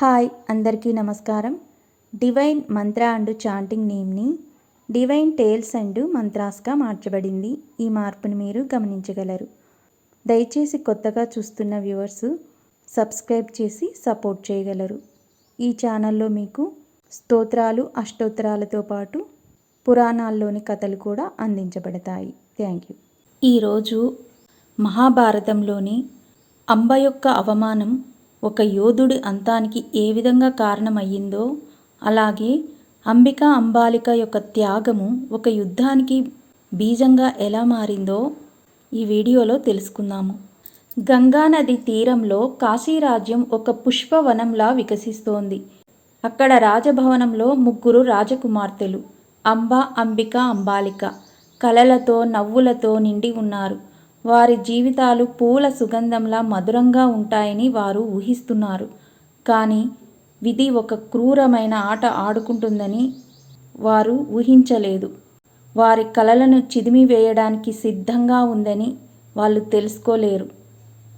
Hi అందరికీ నమస్కారం. Divine Mantra and chanting నేమ్ని డివైన్ టేల్స్ అండ్ మంత్రాస్గా మార్చబడింది. ఈ మార్పును మీరు గమనించగలరు. దయచేసి కొత్తగా చూస్తున్న వ్యూవర్స్ సబ్స్క్రైబ్ చేసి సపోర్ట్ చేయగలరు. ఈ ఛానల్లో మీకు స్తోత్రాలు అష్టోత్తరాలతో పాటు పురాణాల్లోని కథలు కూడా అందించబడతాయి. Thank you. ఈరోజు మహాభారతంలోని అంబ యొక్క అవమానం ఒక యోధుడి అంతానికి ఏ విధంగా కారణమయ్యిందో అలాగే అంబిక అంబాలిక యొక్క త్యాగము ఒక యుద్ధానికి బీజంగా ఎలా మారిందో ఈ వీడియోలో తెలుసుకుందాము. గంగానది తీరంలో కాశీరాజ్యం ఒక పుష్పవనంలా వికసిస్తోంది. అక్కడ రాజభవనంలో ముగ్గురు రాజకుమార్తెలు అంబ అంబిక అంబాలిక కలలతో నవ్వులతో నిండి ఉన్నారు. వారి జీవితాలు పూల సుగంధంలా మధురంగా ఉంటాయని వారు ఊహిస్తున్నారు. కానీ విధి ఒక క్రూరమైన ఆట ఆడుకుంటుందని వారు ఊహించలేదు. వారి కలలను చిదిమివేయడానికి సిద్ధంగా ఉందని వాళ్ళు తెలుసుకోలేరు.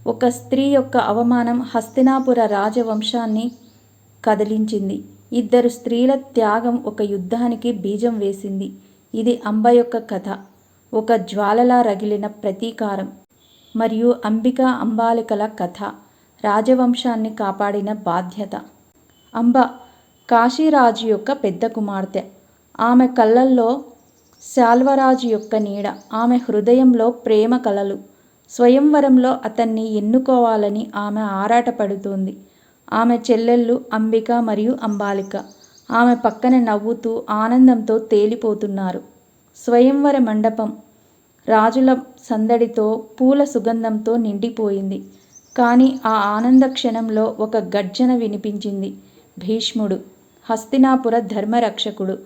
ఒక స్త్రీ యొక్క అవమానం హస్తినాపుర రాజవంశాన్ని కదిలించింది. ఇద్దరు స్త్రీల త్యాగం ఒక యుద్ధానికి బీజం వేసింది. ఇది అంబ యొక్క కథ. ఒక జ్వాలలా రగిలిన ప్రతీకారం. మరియు అంబిక అంబాలికల కథ రాజవంశాన్ని కాపాడిన బాధ్యత. అంబ కాశీరాజు యొక్క పెద్ద కుమార్తె. ఆమె కళ్ళల్లో శాల్వరాజు యొక్క నీడ. ఆమె హృదయంలో ప్రేమ కలలు. స్వయంవరంలో అతన్ని ఎన్నుకోవాలని ఆమె ఆరాటపడుతోంది. ఆమె చెల్లెళ్ళు అంబిక మరియు అంబాలిక. ఆమె పక్కన నవ్వుతూ ఆనందంతో తేలిపోతున్నారు. స్వయంవర మండపం రాజుల సందడితో పూల సుగంధంతో నిండిపోయింది. కానీ ఆ ఆనంద క్షణంలో ఒక గర్జన వినిపించింది. భీష్ముడు హస్తినాపుర ధర్మరక్షకుడు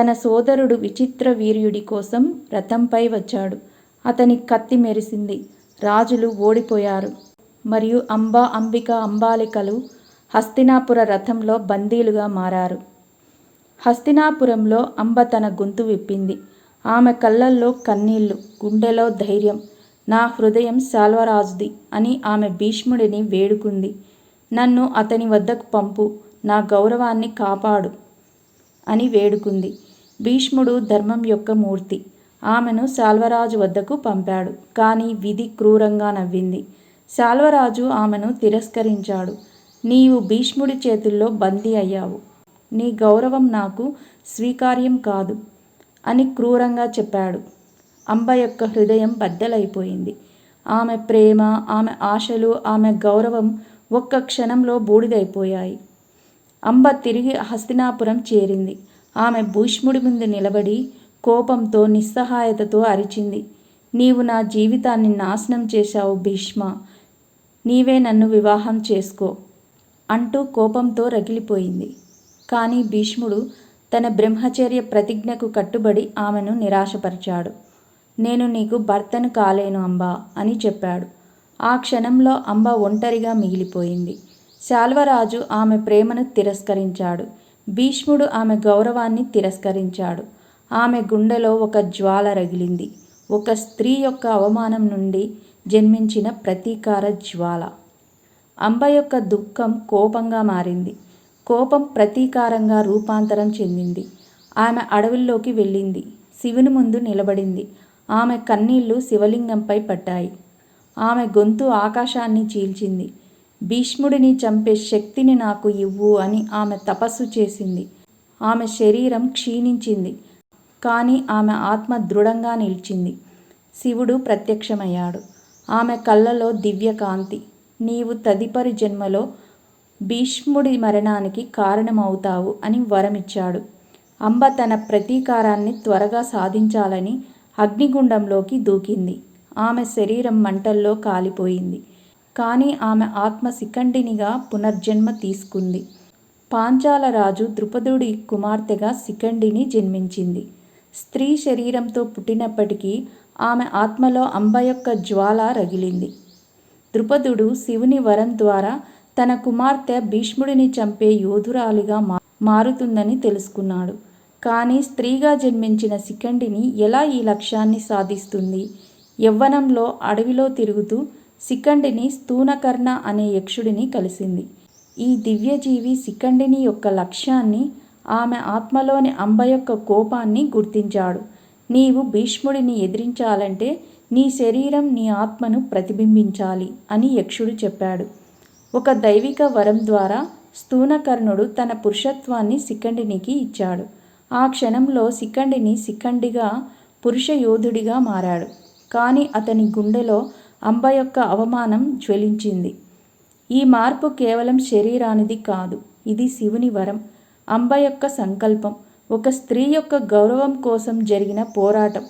తన సోదరుడు విచిత్ర వీర్యుడి కోసం రథంపై వచ్చాడు. అతని కత్తి మెరిసింది. రాజులు ఓడిపోయారు. మరియు అంబ అంబిక అంబాలికలు హస్తినాపుర రథంలో బందీలుగా మారారు. హస్తినాపురంలో అంబ తన గొంతు విప్పింది. ఆమె కళ్ళల్లో కన్నీళ్ళు గుండెలో ధైర్యం. నా హృదయం శాల్వరాజుది అని ఆమె భీష్ముడిని వేడుకుంది. నన్ను అతని వద్దకు పంపు నా గౌరవాన్ని కాపాడు అని వేడుకుంది. భీష్ముడు ధర్మం యొక్క మూర్తి. ఆమెను శాల్వరాజు వద్దకు పంపాడు. కానీ విధి క్రూరంగా నవ్వింది. శాల్వరాజు ఆమెను తిరస్కరించాడు. నీవు భీష్ముడి చేతుల్లో బందీ అయ్యావు. నీ గౌరవం నాకు స్వీకార్యం కాదు. అని క్రూరంగా చెప్పాడు. అంబ యొక్క హృదయం బద్దలైపోయింది. ఆమె ప్రేమ ఆమె ఆశలు ఆమె గౌరవం ఒక్క క్షణంలో బూడిదైపోయాయి. అంబ తిరిగి హస్తినాపురం చేరింది. ఆమె భూష్ముడి ముందు నిలబడి కోపంతో నిస్సహాయతతో అరిచింది. నీవు నా జీవితాన్ని నాశనం చేశావు భీష్మ. నీవే నన్ను వివాహం చేసుకో అంటూ కోపంతో రగిలిపోయింది. కానీ భీష్ముడు తన బ్రహ్మచర్య ప్రతిజ్ఞకు కట్టుబడి ఆమెను నిరాశపరిచాడు. నేను నీకు భర్తను కాలేను అంబా అని చెప్పాడు. ఆ క్షణంలో అంబ ఒంటరిగా మిగిలిపోయింది. శాల్వరాజు ఆమె ప్రేమను తిరస్కరించాడు. భీష్ముడు ఆమె గౌరవాన్ని తిరస్కరించాడు. ఆమె గుండెలో ఒక జ్వాల రగిలింది. ఒక స్త్రీ యొక్క అవమానం నుండి జన్మించిన ప్రతీకార జ్వాల. అంబ యొక్క దుఃఖం కోపంగా మారింది. కోపం ప్రతీకారంగా రూపాంతరం చెందింది. ఆమె అడవుల్లోకి వెళ్ళింది. శివుని ముందు నిలబడింది. ఆమె కన్నీళ్ళు శివలింగంపై పడ్డాయి. ఆమె గొంతు ఆకాశాన్ని చీల్చింది. భీష్ముడిని చంపే శక్తిని నాకు ఇవ్వు అని ఆమె తపస్సు చేసింది. ఆమె శరీరం క్షీణించింది. కానీ ఆమె ఆత్మ దృఢంగా నిలిచింది. శివుడు ప్రత్యక్షమయ్యాడు. ఆమె కళ్ళలో దివ్యకాంతి. నీవు తదుపరి జన్మలో భీష్ముడి మరణానికి కారణమవుతావు అని వరమిచ్చాడు. అంబ తన ప్రతీకారాన్ని త్వరగా సాధించాలని అగ్నిగుండంలోకి దూకింది. ఆమె శరీరం మంటల్లో కాలిపోయింది. కానీ ఆమె ఆత్మ శిఖండినిగా పునర్జన్మ తీసుకుంది. పాంచాల రాజు ద్రుపదుడి కుమార్తెగా శిఖండిని జన్మించింది. స్త్రీ శరీరంతో పుట్టినప్పటికీ ఆమె ఆత్మలో అంబ యొక్క జ్వాల రగిలింది. ద్రుపదుడు శివుని వరం ద్వారా తన కుమార్తె భీష్ముడిని చంపే యోధురాలిగా మారుతుందని తెలుసుకున్నాడు. కానీ స్త్రీగా జన్మించిన శిఖండిని ఎలా ఈ లక్ష్యాన్ని సాధిస్తుంది? యవ్వనంలో అడవిలో తిరుగుతూ శిఖండిని స్థూనకర్ణ అనే యక్షుడిని కలిసింది. ఈ దివ్యజీవి శిఖండిని యొక్క లక్ష్యాన్ని ఆమె ఆత్మలోని అంబ యొక్క కోపాన్ని గుర్తించాడు. నీవు భీష్ముడిని ఎదిరించాలంటే నీ శరీరం నీ ఆత్మను ప్రతిబింబించాలి అని యక్షుడు చెప్పాడు. ఒక దైవిక వరం ద్వారా స్థూనకర్ణుడు తన పురుషత్వాన్ని శిఖండినికి ఇచ్చాడు. ఆ క్షణంలో శిఖండిని శిఖండిగా పురుష యోధుడిగా మారాడు. కానీ అతని గుండెలో అంబ యొక్క అవమానం జ్వలించింది. ఈ మార్పు కేవలం శరీరానిది కాదు ఇది శివుని వరం. అంబ యొక్క సంకల్పం ఒక స్త్రీ యొక్క గౌరవం కోసం జరిగిన పోరాటం.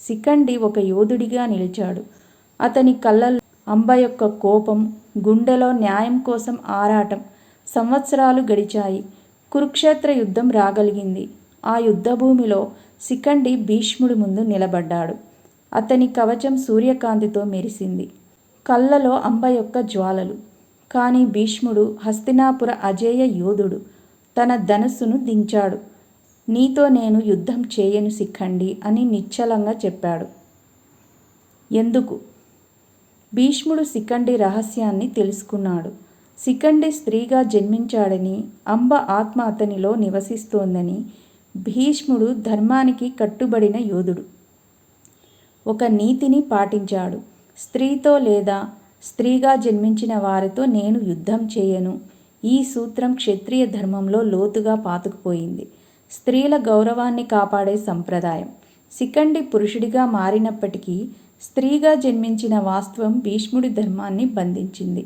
శిఖండి ఒక యోధుడిగా నిలిచాడు. అతని కళ్ళల్లో అంబ యొక్క కోపం గుండెలో న్యాయం కోసం ఆరాటం. సంవత్సరాలు గడిచాయి. కురుక్షేత్ర యుద్ధం రాగలిగింది. ఆ యుద్ధభూమిలో శిఖండి భీష్ముడి ముందు నిలబడ్డాడు. అతని కవచం సూర్యకాంతితో మెరిసింది. కళ్ళలో అంబ యొక్క జ్వాలలు. కానీ భీష్ముడు హస్తినాపుర అజేయ యోధుడు. తన ధనస్సును దించాడు. నీతో నేను యుద్ధం చేయను శిఖండి అని నిశ్చలంగా చెప్పాడు. ఎందుకు? భీష్ముడు శిఖండి రహస్యాన్ని తెలుసుకున్నాడు. శిఖండి స్త్రీగా జన్మించాడని అంబ ఆత్మ అతనిలో నివసిస్తోందని భీష్ముడు ధర్మానికి కట్టుబడిన యోధుడు. ఒక నీతిని పాటించాడు. స్త్రీతో లేదా స్త్రీగా జన్మించిన వారితో నేను యుద్ధం చేయను. ఈ సూత్రం క్షత్రియ ధర్మంలో లోతుగా పాతుకుపోయింది. స్త్రీల గౌరవాన్ని కాపాడే సంప్రదాయం. సిఖండి పురుషుడిగా మారినప్పటికీ స్త్రీగా జన్మించిన వాస్తవం భీష్ముడి ధర్మాన్ని బంధించింది.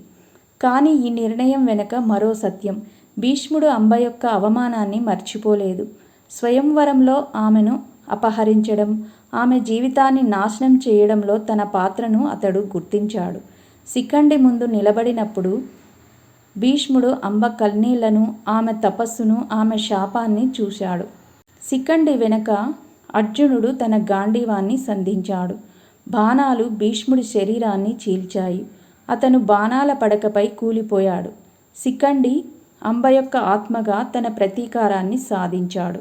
కానీ ఈ నిర్ణయం వెనుక మరో సత్యం. భీష్ముడు అంబ యొక్క అవమానాన్ని మర్చిపోలేదు. స్వయంవరంలో ఆమెను అపహరించడం ఆమె జీవితాన్ని నాశనం చేయడంలో తన పాత్రను అతడు గుర్తించాడు. శిఖండి ముందు నిలబడినప్పుడు భీష్ముడు అంబ కన్నీళ్ళను ఆమె తపస్సును ఆమె శాపాన్ని చూశాడు. శిఖండి వెనక అర్జునుడు తన గాంధీవాన్ని సంధించాడు. బాణాలు భీష్ముడి శరీరాన్ని చీల్చాయి. అతను బాణాల పడకపై కూలిపోయాడు. శిఖండి అంబ యొక్క ఆత్మగా తన ప్రతీకారాన్ని సాధించాడు.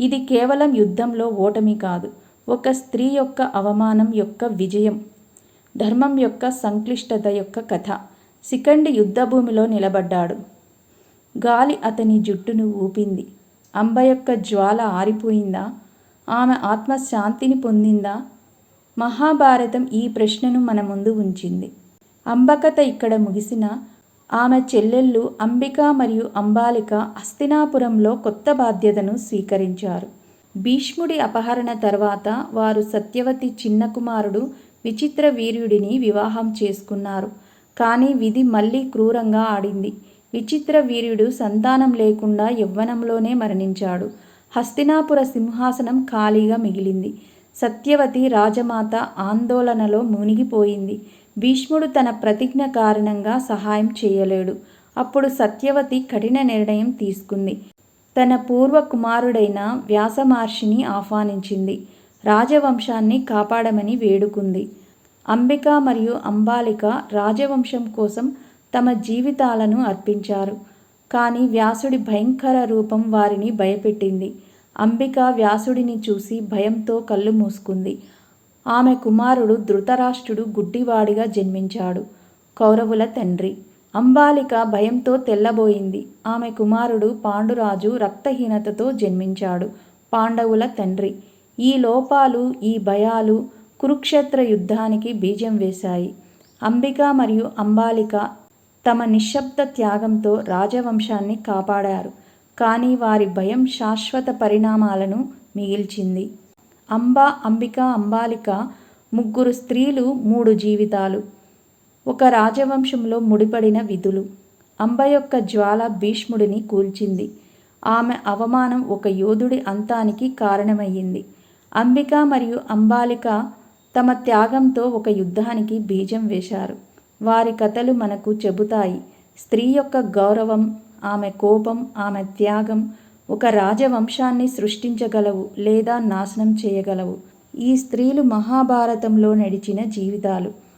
ఇది కేవలం యుద్ధంలో ఓటమి కాదు. ఒక స్త్రీ యొక్క అవమానం యొక్క విజయం. ధర్మం యొక్క సంక్లిష్టత యొక్క కథ. సిఖండి యుద్ధభూమిలో నిలబడ్డాడు. గాలి అతని జుట్టును ఊపింది. అంబ యొక్క జ్వాల ఆరిపోయిందా? ఆమె ఆత్మ శాంతిని పొందిందా? మహాభారతం ఈ ప్రశ్నను మన ముందు ఉంచింది. అంబకథ ఇక్కడ ముగిసిన ఆమె చెల్లెళ్ళు అంబిక మరియు అంబాలిక హస్తినాపురంలో కొత్త బాధ్యతను స్వీకరించారు. భీష్ముడి అపహరణ తర్వాత వారు సత్యవతి చిన్న కుమారుడు విచిత్ర వీర్యుడిని వివాహం చేసుకున్నారు. కానీ విధి మళ్ళీ క్రూరంగా ఆడింది. విచిత్ర వీర్యుడు సంతానం లేకుండా యవ్వనంలోనే మరణించాడు. హస్తినాపుర సింహాసనం ఖాళీగా మిగిలింది. సత్యవతి రాజమాత ఆందోళనలో మునిగిపోయింది. భీష్ముడు తన ప్రతిజ్ఞ కారణంగా సహాయం చేయలేడు. అప్పుడు సత్యవతి కఠిన నిర్ణయం తీసుకుంది. తన పూర్వ కుమారుడైన వ్యాసమహర్షిని ఆహ్వానించింది. రాజవంశాన్ని కాపాడమని వేడుకుంది. అంబిక మరియు అంబాలిక రాజవంశం కోసం తమ జీవితాలను అర్పించారు. కానీ వ్యాసుడి భయంకర రూపం వారిని భయపెట్టింది. అంబిక వ్యాసుడిని చూసి భయంతో కళ్ళు మూసుకుంది. ఆమె కుమారుడు ధృతరాష్ట్రుడు గుడ్డివాడిగా జన్మించాడు. కౌరవుల తండ్రి. అంబాలిక భయంతో తెల్లబోయింది. ఆమె కుమారుడు పాండురాజు రక్తహీనతతో జన్మించాడు. పాండవుల తండ్రి. ఈ లోపాలు ఈ భయాలు కురుక్షేత్ర యుద్ధానికి బీజం వేశాయి. అంబిక మరియు అంబాలిక తమ నిశ్శబ్ద త్యాగంతో రాజవంశాన్ని కాపాడారు. కానీ వారి భయం శాశ్వత పరిణామాలను మిగిల్చింది. అంబ అంబిక అంబాలిక ముగ్గురు స్త్రీలు మూడు జీవితాలు. ఒక రాజవంశంలో ముడిపడిన విధులు. అంబ యొక్క జ్వాల భీష్ముడిని కూల్చింది. ఆమె అవమానం ఒక యోధుడి అంతానికి కారణమయ్యింది. అంబిక మరియు అంబాలిక తమ త్యాగంతో ఒక యుద్ధానికి బీజం వేశారు. వారి కథలు మనకు చెబుతాయి. స్త్రీ యొక్క గౌరవం ఆమె కోపం ఆమె త్యాగం ఒక రాజవంశాన్ని సృష్టించగలవు లేదా నాశనం చేయగలవు. ఈ స్త్రీలు మహాభారతంలో నడిచిన జీవితాలు.